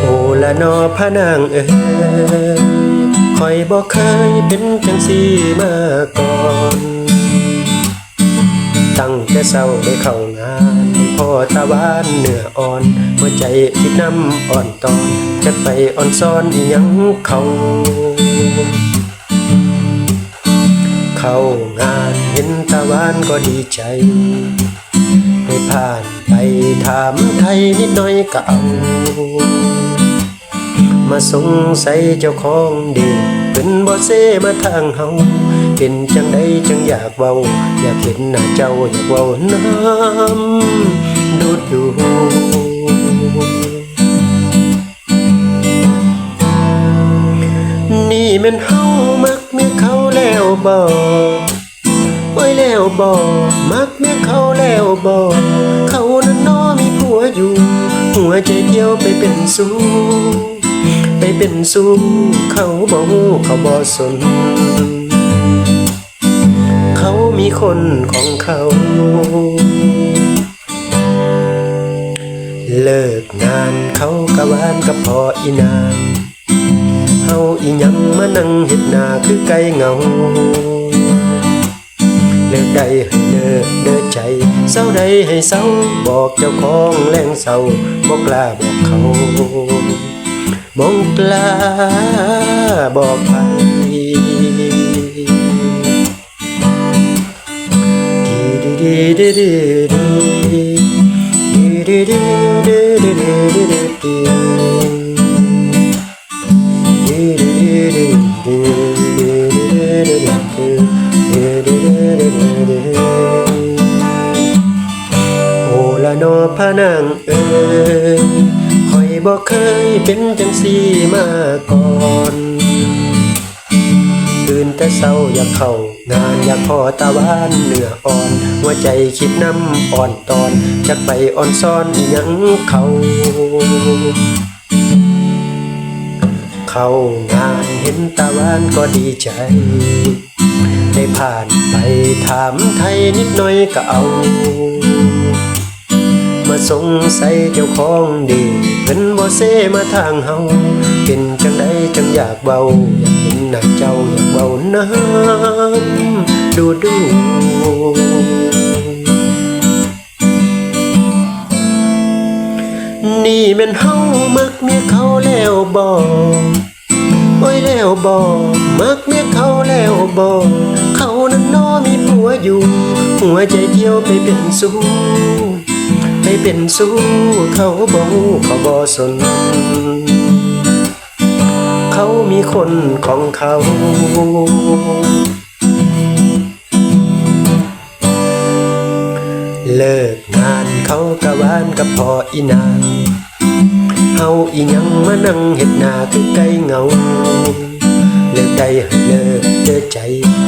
โอละนอพะนางเอ๋ยคอยบอกเคยเป็นจังสีมาก่อน ตั้งแต่เศร้าได้เข้า พ่อตาหวานเนื้ออ่อนหัวใจคิดน้ำอ่อนตอนจะไปอ่อนซ้อนอิหยังเขาเข้างานเห็นตาหวานก็ดีใจให้ผ่านไปถามไทยนิดหน่อยก็เอามาสงสัยเจ้าของเด็กเป็นบ่เซมาทางเฮา เป็นจังใดจังอยากเว้า อยากเห็นหน้าเจ้าอยากเว้าน้ำดูดูนี่มันเฮามักเมียเขาแล้วบ่โอ้แล้วบ่มักเมียเขาแล้วบ่เขานั้นน้อมีผัวอยู่ หัวใจเที่ยวไปเป็นสู้ไปเป็นสู้เขาบ่ฮู้เขาบ่สน มีคนของเขา เลิกงานเขากะวานกับพออีนางเฮาอียังมานั่งเฮ็ดนาคือไก่เงา เลิกได้ให้เลิกเด้อใจเศร้าใดให้เศร้าบอกเจ้าของแรงเศร้าบอกกล้าบอกเขาบอกกล้าบอกไป ดีดีดีดีดีดีดีดีดีดีดีดีโอละนอพะนางเอ๋ยคอยบอกเคยเป็นจังสีมาก่อนตื่นแต่เศร้าอยากเข้า งานอยากพอตาหวานเหนืออ่อน หัวใจคิดน้ำอ่อนตอนจักไปอ่อนซ้อนอิหยังเขาเข้างานเห็นตาหวานก็ดีใจ ได้ผ่านไปถามไทยนิดหน่อยก็เอา มาสงสัยเจ้าของดีเพิ่น บ่เซมาทางเฮาเป็นจังไดจังอยากเบาอยากเห็นหน้าเจ้าอยากเบาน้ำดูดูนี่แม่นเฮามักเมียเขาแล้วบ่โอ้ยแล้วบ่มักเมียเขาแล้วบ่เขานั้นน้อมีผัวอยู่ หัวใจเที่ยวไปเป็นสู้ ไปเป็นสู้เขาบ่เขาบ่สน เขามีคนของเขาเลิกงานเขากะวานกับพออีนางเฮาอีหยังมานั่งเฮ็ดหน้าคือไก่เงา เลิกได้ให้เลิกเจอใจ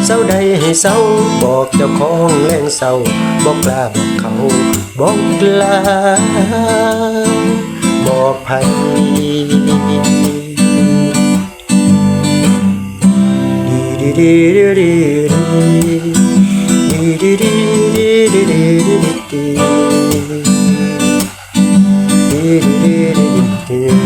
เศร้าใดให้เศร้าบอกเจ้าของแรงเศร้าบอกกล้าบอกเขาบอกกล้าบอกไผดีดีดีดีดีดีดีดีดีดีดีดีดี